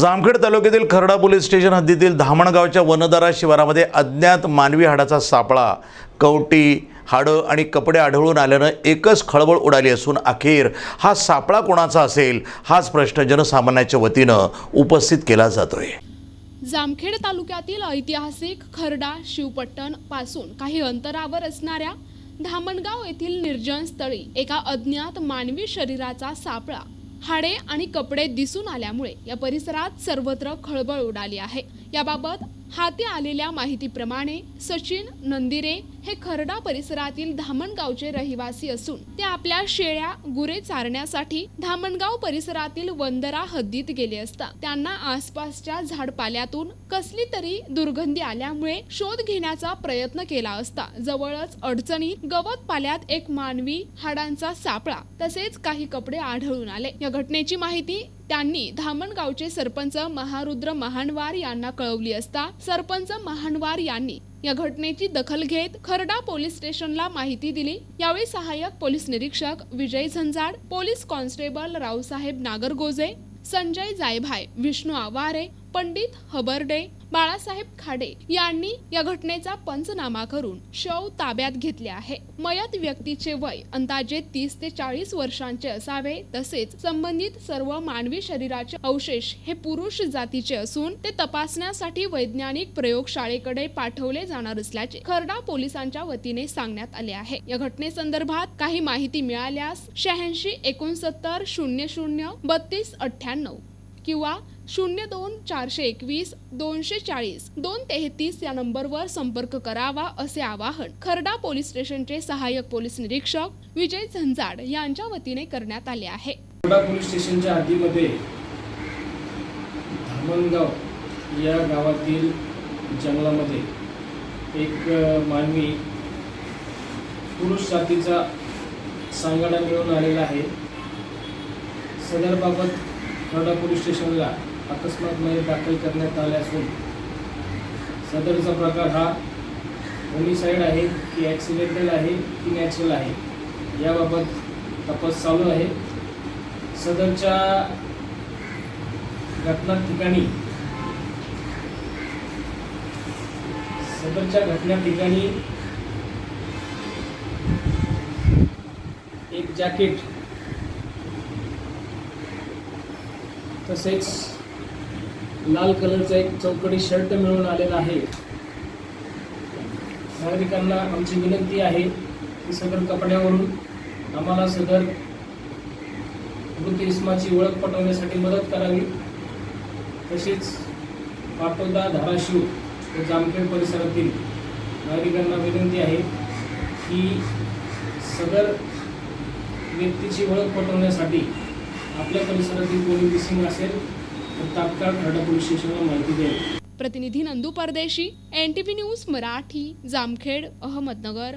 जामखेड तालुक्यातील Kharda police station हद्दीतील धामणगावच्या वनदरा शिवारामध्ये अज्ञात मानवी हाडाचा सापळा कवटी हाडं आणि कपडे आढळून आल्यानं एकच खळबळ उडाली असून अखेर हा सापळा कोणाचा असेल हाच प्रश्न जनसामान्याच्या वतीनं उपस्थित केला जातोय. जामखेड तालुक्यातील ऐतिहासिक खर्डा शिवपट्टणपासून काही अंतरावर असणाऱ्या धामणगाव येथील निर्जन स्थळी एका अज्ञात मानवी शरीराचा सापळा हाडे आणि कपडे दिसून आल्यामुळे या परिसरात सर्वत्र खळबळ उडाली आहे. याबाबत हाती आलेल्या माहितीप्रमाणे सचिन नंदिरे हे खरडा परिसरातील धामणगावचे रहिवासी असून ते आपल्या शेळ्या गुरे चारण्यासाठी धामणगाव परिसरातील वंदरा हद्दीत गेले असता त्यांना आसपासच्या झाडपाल्यातून कसली तरी दुर्गंधी आल्यामुळे शोध घेण्याचा प्रयत्न केला असता. जवळच अडचणीत गवत पाल्यात एक मानवी हाडांचा सापळा तसेच काही कपडे आढळून आले. या घटनेची माहिती त्यांनी धामणगावचे सरपंच महारुद्र महानवार यांना कळवली असता सरपंच महानवार यांनी या घटनेची दखल घेत खर्डा पोलीस स्टेशनला माहिती दिली. यावेळी सहाय्यक पोलीस निरीक्षक विजय झंजाड पोलीस कॉन्स्टेबल रावसाहेब नागरगोजे संजय जायभाय विष्णू आवारे पंडित हबर्डे बाळासाहेब खाडे यांनी या घटनेचा पंचनामा करून शव ताब्यात घेतले आहे. मयत व्यक्तीचे वय अंदाजे तीस ते चाळीस वर्षांचे असावे तसेच संबंधित सर्व मानवी शरीराचे अवशेष हे पुरुष जातीचे असून ते तपासण्यासाठी वैज्ञानिक प्रयोगशाळेकडे पाठवले जाणार असल्याचे खर्डा पोलिसांच्या वतीने सांगण्यात आले आहे. या घटनेसंदर्भात काही माहिती मिळाल्यास शहाऐंशी एकोणसत्तर शून्य शून्य बत्तीस अठ्ठ्याण्णव किंवा शून्य दोन चारशे एकवीस दोनशे चाळीस दोन तेहतीस या नंबरवर संपर्क करावा असे आवाहन खर्डा पोलीस स्टेशनचे सहाय्यक पोलीस निरीक्षक विजय झंजाड यांच्या वतीने करण्यात आले आहे. कुर्डा पोलीस स्टेशनच्या आधीमध्ये धामणगाव या गावातील जंगलामध्ये एक मानवी पुरुष जातीचा सांगाडा मिळून आलेला आहे. सदरबाबत खर्डा पोलीस स्टेशनला अकस्मात मध्ये दाखल करण्यात आले असून सदरचा प्रकार हा होमिसाईड आहे की ॲक्सिडेंटल आहे की नॅचरल आहे याबाबत तपास चालू आहे. सदरच्या घटना ठिकाणी सदरच्या घटना ठिकाणी एक जॅकेट तसेच लाल कलरचा एक चौकडी शर्ट मिळून आलेला आहे. नागरिकांना आमची विनंती आहे की सदर कपड्यावरून आम्हाला सदर मृत इस्माची ओळख पटवण्यासाठी मदत करावी. तसेच पाटोदा धाराशिव व जामखेड परिसरातील नागरिकांना विनंती आहे की सदर व्यक्तीची ओळख पटवण्यासाठी आपल्या परिसरातील कोणी मिसिंग असेल तात्काळ खर्डा पोलीस स्टेशनला माहिती द्यावी प्रतिनिधी Nandu Pardeshi N T news Marathi Jamkhed Ahmednagar.